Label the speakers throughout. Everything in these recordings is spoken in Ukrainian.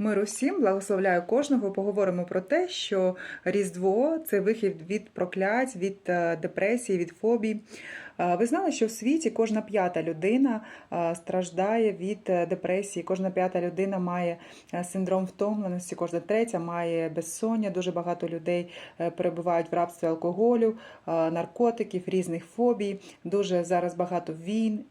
Speaker 1: Миру всім, благословляю кожного. Поговоримо про те, що Різдво це вихід від проклять, від е, депресії, від фобій. Е, Ви знали, що в світі кожна п'ята людина е, страждає від депресії, кожна п'ята людина має синдром втомленості, кожна третя має безсоння. Дуже багато людей перебувають в рабстві алкоголю, наркотиків, різних фобій. Дуже зараз багато війн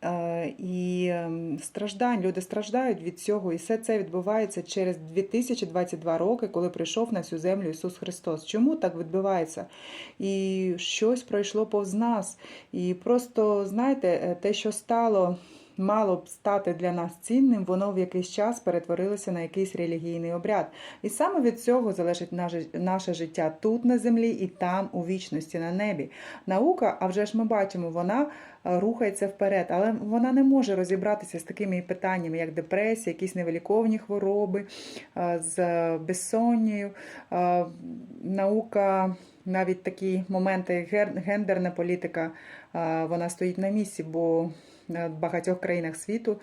Speaker 1: і ем, страждань. Люди страждають від цього, і все це відбувається через 2022 роки, коли прийшов на цю землю Ісус Христос. Чому так відбувається? І щось пройшло повз нас. І просто знаєте, е, те, що стало. Мало б стати для нас цінним, воно в якийсь час перетворилося на якийсь релігійний обряд. І саме від цього залежить наше, життя тут на землі і там, у вічності, на небі. Наука, а вже ж ми бачимо, вона е, рухається вперед, але вона не може розібратися з такими питаннями, як депресія, якісь невиліковні хвороби, е, з. Е, Наука, навіть такі моменти, гендерна політика, е, вона стоїть на місці, бо в багатьох країнах світу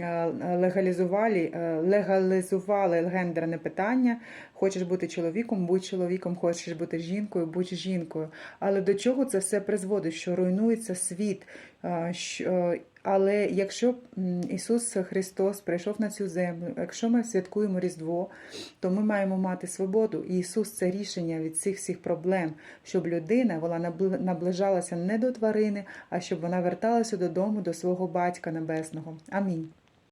Speaker 1: е, легалізували, е, легалізували гендерне питання. Хочеш бути чоловіком, будь чоловіком, хочеш бути жінкою, будь жінкою. Але до чого це все призводить? Що руйнується світ. е, що- Але якщо Ісус Христос прийшов на цю землю, якщо ми святкуємо Різдво, то ми маємо мати свободу. І Ісус це рішення від цих всіх проблем, щоб людина вона набли- наближалася не до тварини, а щоб вона верталася додому до свого батька небесного. Амінь.